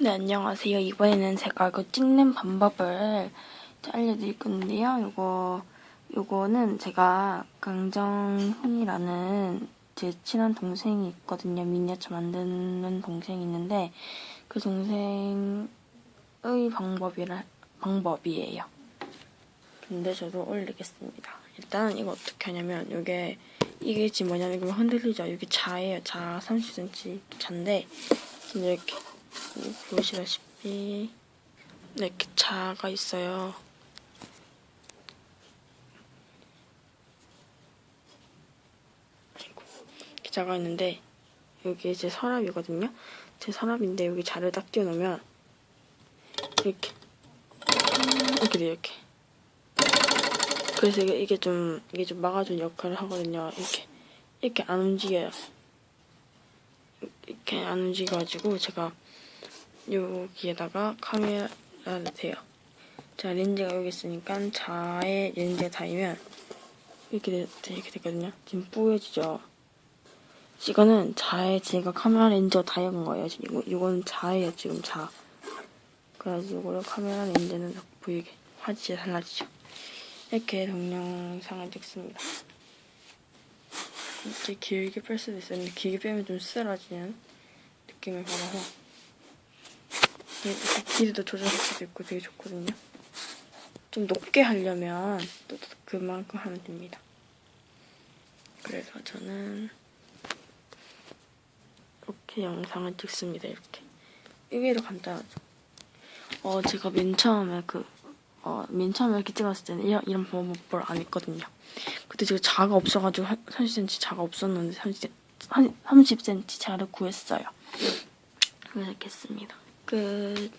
네, 안녕하세요. 이번에는 제가 그 찍는 방법을 알려드릴 건데요. 요거, 요거는 제가 강정훈이라는 제 친한 동생이 있거든요. 미니어처 만드는 동생이 있는데, 그 동생의 방법이라, 방법이에요. 근데 저도 올리겠습니다. 일단 이거 어떻게 하냐면, 요게, 이게 지금 뭐냐면, 이거 흔들리죠? 여기 자예요. 자 30cm 자인데, 이렇게 보시다시피 이렇게 자가 있어요. 자가 있는데 여기 제 서랍이거든요. 제 서랍인데 여기 자를 딱 띄워놓으면 이렇게 이렇게 돼 이렇게. 그래서 이게, 이게 좀 이게 좀 막아주는 역할을 하거든요. 이렇게 이렇게 안 움직여요. 이렇게 안 움직여가지고 제가 여기에다가 카메라를 대요. 자, 렌즈가 여기 있으니까 자에 렌즈가 닿으면 이렇게, 되, 이렇게 되거든요. 지금 뿌얘지죠? 이거는 자에 제가 카메라 렌즈가 닿은 거예요. 지금 이거, 이거는 자예요, 지금 자. 그래가지고 카메라 렌즈는 보이게 화질이 달라지죠. 이렇게 동영상을 찍습니다. 이렇게 길게 뺄 수도. 근데 길게 빼면 좀 쓰러지는 느낌을 받아서 길이도 조절할 수도 있고 되게 좋거든요. 좀 높게 하려면 또 그만큼 하면 됩니다. 그래서 저는 이렇게 영상을 찍습니다. 이렇게 더 간단하죠. 어 제가 맨 처음에 그 어, 맨 처음에 이렇게 찍었을 때는 이런, 이런 방법을 안 했거든요. 그때 제가 자가 없어가지고 한 30cm 자가 없었는데 30cm, 한 30cm 자를 구했어요. 그래서 이렇게 했습니다. 끝.